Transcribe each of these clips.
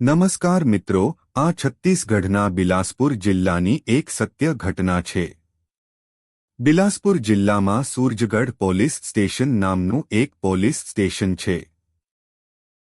નમસ્કાર મિત્રો, આ છત્તીસગઢના બિલાસપુર જિલ્લાની એક સત્ય ઘટના છે. બિલાસપુર જિલ્લામાં સૂરજગઢ પોલીસ સ્ટેશન નામનું એક પોલીસ સ્ટેશન છે.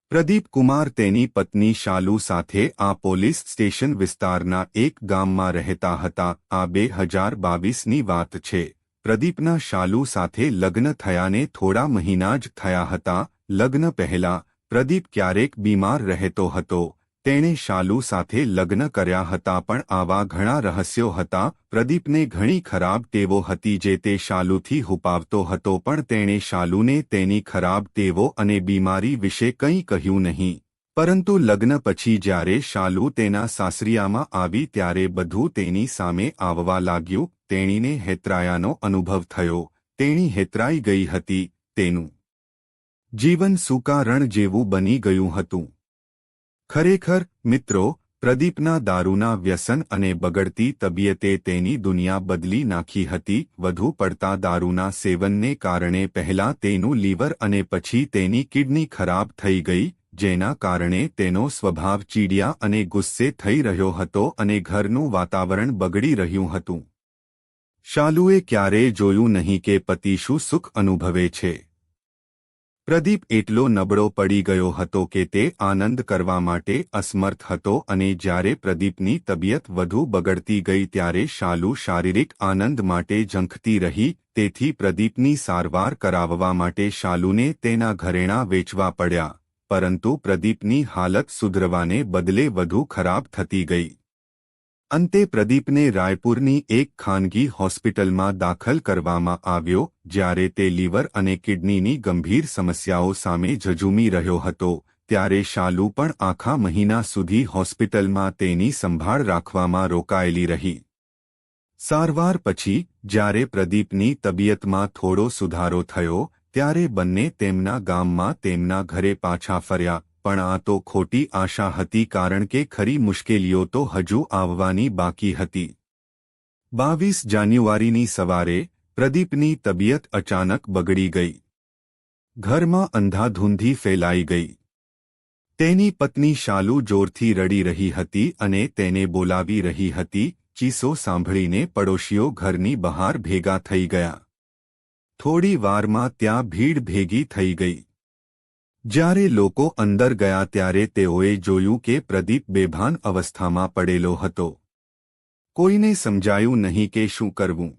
પ્રદીપ કુમાર તેની પત્ની શાલુ સાથે આ પોલીસ સ્ટેશન વિસ્તારના એક ગામમાં રહેતા હતા. આ બે હજાર બાવીસની વાત છે. પ્રદીપના શાલુ સાથે લગ્ન થયાને થોડા મહિના જ થયા હતા. લગ્ન પહેલા પ્રદીપ ક્યારેક બીમાર રહેતો હતો. તેણે શાલુ સાથે લગ્ન કર્યા હતા પણ આવા ઘણા રહસ્યો હતા. પ્રદીપને ઘણી ખરાબ ટેવો હતી જે તે શાલુથી હુપાવતો હતો પણ તેણે શાલુને તેની ખરાબ ટેવો અને બીમારી વિશે કંઈ કહ્યું નહીં. પરંતુ લગ્ન પછી જ્યારે શાલુ તેના સાસરિયામાં આવી ત્યારે બધું તેની સામે આવવા લાગ્યું. તેણીને હેતરાયાનો અનુભવ થયો. તેણી હેતરાઈ ગઈ હતી. તેનું જીવન સુકારણ જેવું બની ગયું હતું. ખરેખર, મિત્રો, પ્રદીપના દારૂના વ્યસન અને બગડતી તબિયતે તેની દુનિયા બદલી નાખી હતી, વધુ પડતા દારૂના સેવનને કારણે પહેલા તેનું લીવર અને પછી તેની કિડની ખરાબ થઈ ગઈ, જેના કારણે તેનો સ્વભાવ ચીડિયા અને ગુસ્સે થઈ રહ્યો હતો અને ઘરનું વાતાવરણ બગડી રહ્યું હતું. શાલુએ ક્યારેય જોયું નહીં કે પતિ શું સુખ અનુભવે છે. પ્રદીપ એટલો નબળો પડી ગયો હતો કે તે આનંદ કરવા માટે અસમર્થ હતો અને જ્યારે પ્રદીપની તબિયત વધુ બગડતી ગઈ ત્યારે શાલુ શારીરિક આનંદ માટે ઝંખતી રહી, તેથી પ્રદીપની સારવાર કરાવવા માટે શાલુને તેના ઘરેણાં વેચવા પડ્યા, પરંતુ પ્રદીપની હાલત સુધરવાને બદલે વધુ ખરાબ થતી ગઈ. અંતે પ્રદીપને રાયપુરની એક ખાનગી હોસ્પિટલમાં દાખલ કરવામાં આવ્યો, જ્યારે તે લીવર અને કિડનીની ગંભીર સમસ્યાઓ સામે ઝઝૂમી રહ્યો હતો, ત્યારે શાલુ પણ આખા મહિના સુધી હોસ્પિટલમાં તેની સંભાળ રાખવામાં રોકાયેલી રહી. સારવાર પછી, જ્યારે પ્રદીપની તબિયતમાં થોડો સુધારો થયો, ત્યારે બંને તેમના ગામમાં તેમના ઘરે પાછા ફર્યા પણ આ તો ખોટી આશા હતી કારણ કે ખરી મુશ્કેલીઓ તો હજુ આવવાની બાકી હતી બાવીસ જાન્યુઆરીની સવારે પ્રદીપની તબિયત અચાનક બગડી ગઈ ઘરમાં અંધાધૂંધી ફેલાઈ ગઈ તેની પત્ની શાલુ જોરથી રડી રહી હતી અને તેને બોલાવી રહી હતી ચીસો સાંભળીને પડોશીઓ ઘરની બહાર ભેગા થઈ ગયા થોડી વારમાં ત્યાં ભીડ ભેગી થઈ ગઈ જ્યારે લોકો અંદર ગયા ત્યારે તેઓએ જોયું કે પ્રદીપ બેભાન અવસ્થામાં પડેલો હતો. કોઈને સમજાયું નહીં કે શું કરવું.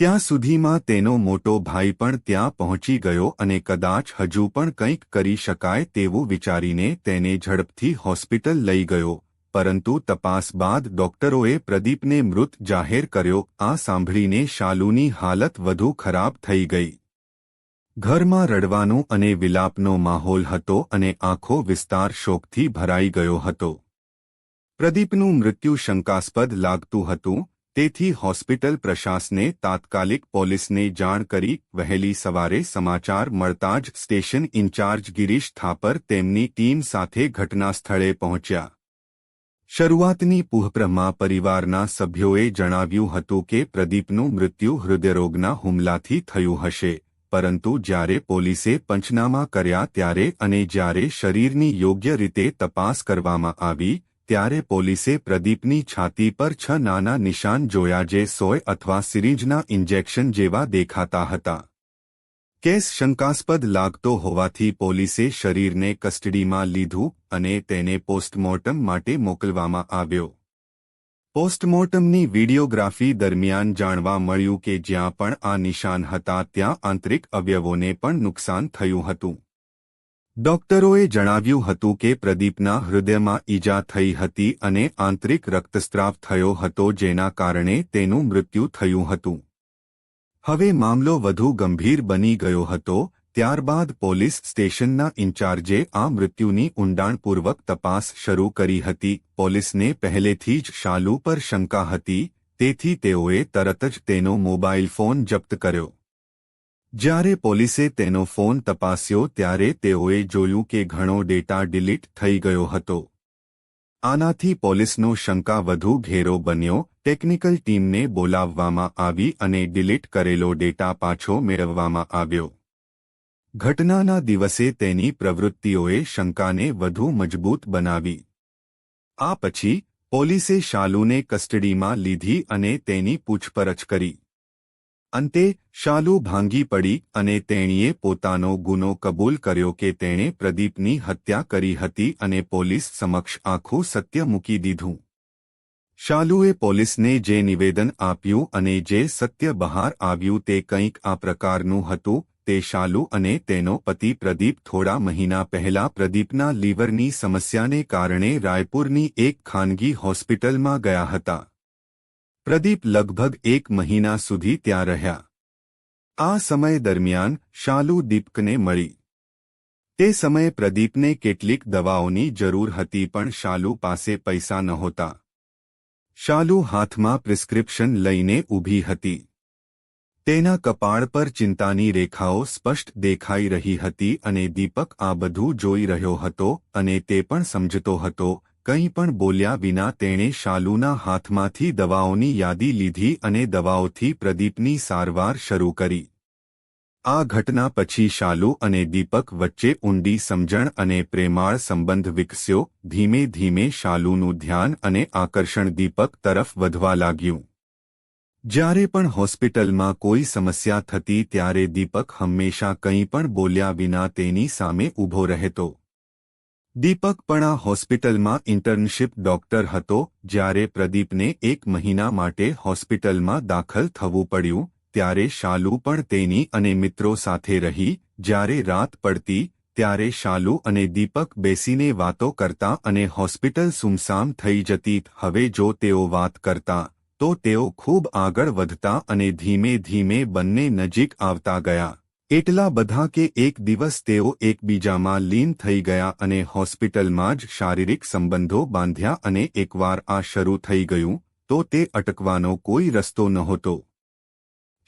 ત્યાં સુધીમાં તેનો મોટો ભાઈ પણ ત્યાં પહોંચી ગયો અને કદાચ હજુ પણ કંઈક કરી શકાય તેવું વિચારીને તેને ઝડપથી હોસ્પિટલ લઈ ગયો, પરંતુ તપાસ બાદ ડોક્ટરોએ પ્રદીપને મૃત જાહેર કર્યો, આ સાંભળીને શાલુની હાલત વધુ ખરાબ થઈ ગઈ. ઘરમાં રડવાનો અને વિલાપનો માહોલ હતો અને આખો વિસ્તાર શોકથી ભરાઈ ગયો હતો. પ્રદીપનું મૃત્યુ શંકાસ્પદ લાગતું હતું, તેથી હોસ્પિટલ પ્રશાસને તાત્કાલિક પોલીસને જાણ કરી વહેલી સવારે સમાચાર મળતા જ સ્ટેશન ઇન્ચાર્જ ગિરીશ થાપર તેમની ટીમ સાથે ઘટનાસ્થળે પહોંચ્યા. શરૂઆતની પુહપ્રમાં પરિવારના સભ્યોએ જણાવ્યું હતું કે પ્રદીપનું મૃત્યુ હૃદયરોગના હુમલાથી થયું હશે. પરંતુ જ્યારે પોલીસે પંચનામા કર્યા ત્યારે અને જ્યારે શરીરની યોગ્ય રીતે તપાસ કરવામાં આવી, ત્યારે પોલીસે પ્રદીપની છાતી પર છ નાના નિશાન જોયા જે સોય અથવા સિરીંજના ઇન્જેક્શન જેવા દેખાતા હતા. કેસ શંકાસ્પદ લાગતો હોવાથી પોલીસે શરીરને કસ્ટડીમાં લીધું અને તેને પોસ્ટમોર્ટમ માટે મોકલવામાં આવ્યો. પોસ્ટમોર્ટમની વિડિયોગ્રાફી દરમિયાન જાણવા મળ્યું કે જ્યાં પણ આ નિશાન હતા ત્યાં આંતરિક અવયવોને પણ નુકસાન થયું હતું. ડોક્ટરોએ જણાવ્યું હતું કે પ્રદીપના હૃદયમાં ઈજા થઈ હતી અને આંતરિક રક્તસ્રાવ થયો હતો જેના કારણે તેનું મૃત્યુ થયું હતું. હવે મામલો વધુ ગંભીર બની ગયો હતો ત્યારબાદ પોલીસ સ્ટેશનના ઇન્ચાર્જે આ મૃત્યુની ઊંડાણપૂર્વક તપાસ શરૂ કરી હતી. પોલીસને પહેલેથી જ શાલુ પર શંકા હતી, તેથી તેઓએ તરત જ તેનો મોબાઈલ ફોન જપ્ત કર્યો. જ્યારે પોલીસે તેનો ફોન તપાસ્યો ત્યારે તેઓએ જોયું કે ઘણો ડેટા ડિલીટ થઈ ગયો હતો. આનાથી પોલીસનો શંકા વધુ ઘેરો બન્યો. ટેકનિકલ ટીમને બોલાવવામાં આવી અને ડિલીટ કરેલો ડેટા પાછો મેળવવામાં આવ્યો. ઘટનાના દિવસે તેની પ્રવૃત્તિઓએ શંકાને વધુ મજબૂત બનાવી. આ પછી, પોલીસે શાલુને કસ્ટડીમાં લીધી અને તેની પૂછપરછ કરી. અંતે, શાલુ ભાંગી પડી અને તેણીએ પોતાનો ગુનો કબૂલ કર્યો કે તેણે પ્રદીપની હત્યા કરી હતી અને પોલીસ સમક્ષ આખું સત્ય મૂકી દીધું. શાલુએ પોલીસને જે નિવેદન આપ્યું અને જે સત્ય બહાર આવ્યું તે કંઈક આ પ્રકારનું હતું તે શાલુ અને તેનો પતિ પ્રદીપ થોડા મહિના પહેલા પ્રદીપના લીવરની સમસ્યાને કારણે રાયપુરની એક ખાનગી હોસ્પિટલમાં ગયા હતા. પ્રદીપ લગભગ એક મહિના સુધી ત્યાં રહ્યા. આ સમય દરમિયાન શાલુ દીપકને મળી. તે સમયે પ્રદીપને કેટલીક દવાઓની જરૂર હતી પણ શાલુ પાસે પૈસા નહોતા. શાલુ હાથમાં પ્રિસ્ક્રિપ્શન લઈને ઊભી હતી. તેના કપાળ પર ચિંતાની રેખાઓ સ્પષ્ટ દેખાઈ રહી હતી અને દીપક આ બધું જોઈ રહ્યો હતો અને તે પણ સમજતો હતો. કંઈ પણ બોલ્યા વિના તેણે શાલુના હાથમાંથી દવાઓની યાદી લીધી અને દવાઓથી પ્રદીપની સારવાર શરૂ કરી. આ ઘટના પછી શાલુ અને દીપક વચ્ચે ઊંડી સમજણ અને પ્રેમાળ સંબંધ વિકસ્યો. ધીમે ધીમે શાલુનું ધ્યાન અને આકર્ષણ દીપક તરફ વધવા લાગ્યું. જ્યારે પણ હોસ્પિટલમાં કોઈ સમસ્યા થતી ત્યારે દીપક હંમેશા કંઈ પણ બોલ્યા વિના તેની સામે ઊભો રહેતો. દીપક પણ આ હોસ્પિટલમાં ઇન્ટર્નશિપ ડોક્ટર હતો, જ્યારે પ્રદીપને એક મહિના માટે હોસ્પિટલમાં દાખલ થવું પડ્યું, ત્યારે શાલુ પણ તેની અને મિત્રો સાથે રહી, જ્યારે રાત પડતી, ત્યારે શાલુ અને દીપક બેસીને વાતો કરતા અને હોસ્પિટલ સુમસામ થઈ જતી, હવે જો તેઓ વાત કરતા. તો તેઓ ખૂબ આગળ વધતા અને ધીમે ધીમે બંને નજીક આવતા ગયા. એટલા બધા કે એક દિવસ તેઓ એકબીજામાં લીન થઈ ગયા અને હોસ્પિટલમાં જ શારીરિક સંબંધો બાંધ્યા અને એકવાર આ શરૂ થઈ ગયું, તો તે અટકવાનો કોઈ રસ્તો નહોતો.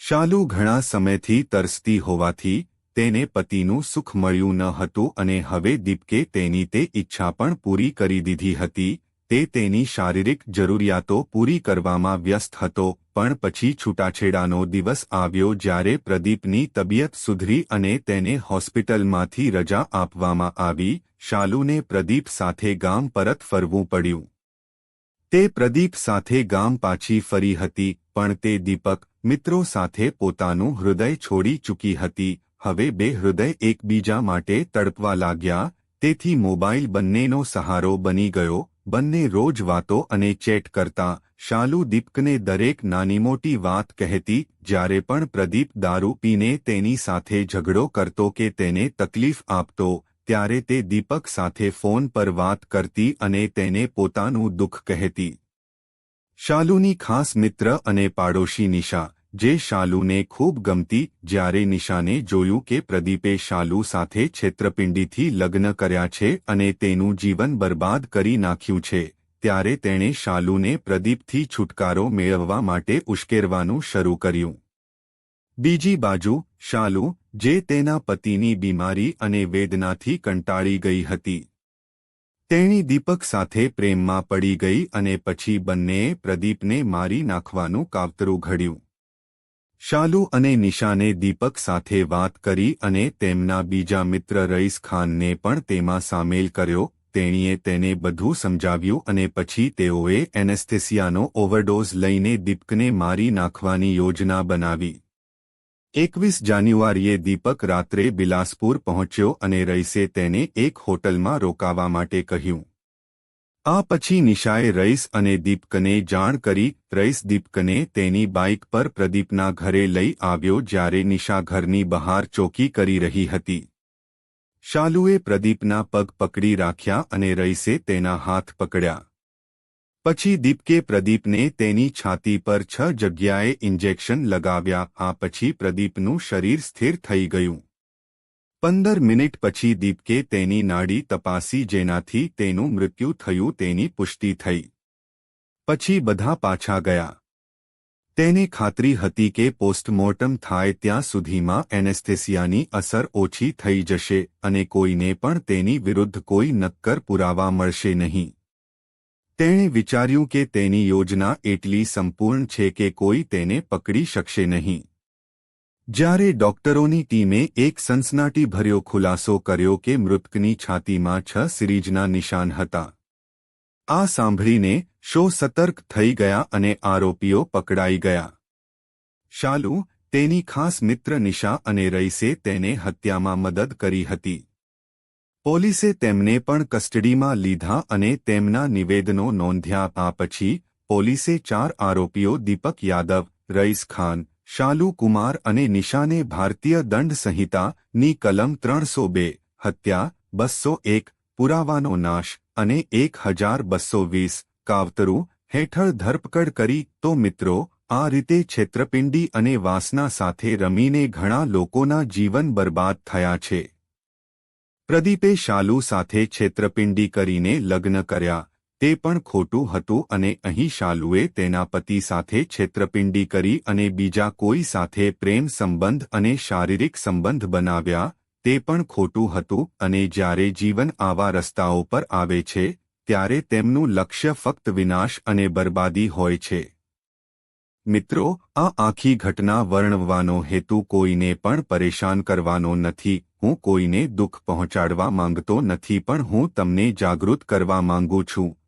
શાલુ ઘણા સમયથી તરસતી હોવાથી, તેને પતિનું સુખ મળ્યું ન હતું અને હવે દીપકે તેની તે ઈચ્છા પણ પૂરી કરી દીધી હતી તે તેની શારીરિક જરૂરિયાતો પૂરી કરવામાં વ્યસ્ત હતો, પણ પછી છૂટાછેડાનો દિવસ આવ્યો જ્યારે પ્રદીપની તબિયત સુધરી અને તેને હોસ્પિટલમાંથી રજા આપવામાં આવી, શાલુને પ્રદીપ સાથે ગામ પરત ફરવું પડ્યું. તે પ્રદીપ સાથે ગામ પાછી ફરી હતી, પણ તે દીપક, મિત્રો સાથે પોતાનું હૃદય છોડી ચૂકી હતી, હવે બે હૃદય એકબીજા માટે તડપવા લાગ્યા, તેથી મોબાઈલ બંનેનો સહારો બની ગયો બંને રોજ વાતો અને ચેટ કરતા શાલુ દીપકને દરેક નાની મોટી વાત કહેતી, જ્યારે પણ પ્રદીપ દારૂ પીને તેની સાથે ઝઘડો કરતો કે તેને તકલીફ આપતો, ત્યારે તે દીપક સાથે ફોન પર વાત કરતી અને તેને પોતાનું દુઃખ કહેતી. શાલુની ખાસ મિત્ર અને પાડોશી નિશા જે શાલુને ખૂબ ગમતી, જ્યારે નિશાને જોયું કે પ્રદીપે શાલુ સાથે છેત્રપિંડીથી લગ્ન કર્યા છે અને તેનું જીવન બરબાદ કરી નાખ્યું છે, ત્યારે તેણે શાલુને પ્રદીપથી છુટકારો મેળવવા માટે ઉશ્કેરવાનું શરૂ કર્યું. બીજી બાજુ, શાલુ, જે તેના પતિની બીમારી અને વેદનાથી કંટાળી ગઈ હતી. તેણી દીપક સાથે પ્રેમમાં પડી ગઈ અને પછી બંનેએ પ્રદીપને મારી નાખવાનું કાવતરું ઘડ્યું. શાલુ અને નિશાને દીપક સાથે વાત કરી અને તેમના બીજા મિત્ર રઈસ ખાનને પણ તેમાં સામેલ કર્યો, તેણીએ તેને બધું સમજાવ્યું અને પછી તેઓએ એનેસ્થેસિયાનો ઓવરડોઝ લઈને દીપકને મારી નાખવાની યોજના બનાવી. એકવીસ જાન્યુઆરીએ દીપક રાત્રે બિલાસપુર પહોંચ્યો અને રઈસે તેને એક હોટલમાં રોકાવા માટે કહ્યું. આ પછી નિશાએ રઈસ અને દીપકને જાણ કરી, રઈસ દીપકને તેની બાઇક પર પ્રદીપના ઘરે લઈ આવ્યો જ્યારે નિશા ઘરની બહાર ચોકી કરી રહી હતી. શાલુએ પ્રદીપના પગ પકડી રાખ્યા અને રઈસે તેના હાથ પકડ્યા. પછી દીપકે પ્રદીપને તેની છાતી પર છ જગ્યાએ ઇન્જેક્શન લગાવ્યા, આ પછી પ્રદીપનું શરીર સ્થિર થઈ ગયું. પંદર મિનિટ પછી દીપકે તેની નાડી તપાસી જેનાથી તેનું મૃત્યુ થયું તેની પુષ્ટિ થઈ. પછી બધા પાછા ગયા. તેને ખાતરી હતી કે પોસ્ટમોર્ટમ થાય ત્યાં સુધીમાં એનેસ્થેસિયાની અસર ઓછી થઈ જશે અને કોઈને પણ તેની વિરુદ્ધ કોઈ નક્કર પુરાવા મળશે નહીં. તેણે વિચાર્યું કે તેની યોજના એટલી સંપૂર્ણ છે કે કોઈ તેને પકડી શકશે નહીં. જ્યારે ડોક્ટરોની ટીમે એક સનસનાટીભર્યો ખુલાસો કર્યો કે મૃતકની છાતીમાં છ સિરીજના નિશાન હતા. આ સાંભળીને શો સતર્ક થઈ ગયા અને આરોપીઓ પકડાઈ ગયા. શાલુ, તેની ખાસ મિત્ર નિશા અને રઈસે તેને હત્યામાં મદદ કરી હતી. પોલીસે તેમને પણ કસ્ટડીમાં લીધા અને તેમના નિવેદનો નોંધ્યા, આ પછી પોલીસે ચાર આરોપીઓ દીપક યાદવ, રઈસ ખાન શાલુ કુમાર અને નિશાને ભારતીય દંડ સંહિતાની કલમ ત્રણસો બે, હત્યા, બસો એક, પુરાવાનો નાશ અને એક હજાર બસો વીસ, કાવતરું હેઠળ ધરપકડ કરી તો મિત્રો, આ રીતે છેતરપિંડી અને વાસના સાથે રમીને ઘણા લોકોના જીવન બરબાદ થયા છે. પ્રદીપે શાલુ સાથે છેતરપિંડી કરીને લગ્ન કર્યા. તે પણ ખોટું હતું અને અહીં શાલુએ તેના પતિ સાથે છેતરપિંડી કરી અને બીજા કોઈ સાથે પ્રેમ સંબંધ અને શારીરિક સંબંધ બનાવ્યા, તે પણ ખોટું હતું અને જ્યારે જીવન આવા રસ્તાઓ પર આવે છે, ત્યારે તેમનું લક્ષ્ય ફક્ત વિનાશ અને બરબાદી હોય છે. મિત્રો, આ આખી ઘટના વર્ણવવાનો હેતુ કોઈને પણ પરેશાન કરવાનો નથી, હું કોઈને દુઃખ પહોંચાડવા માંગતો નથી પણ હું તમને જાગૃત કરવા માંગુ છું.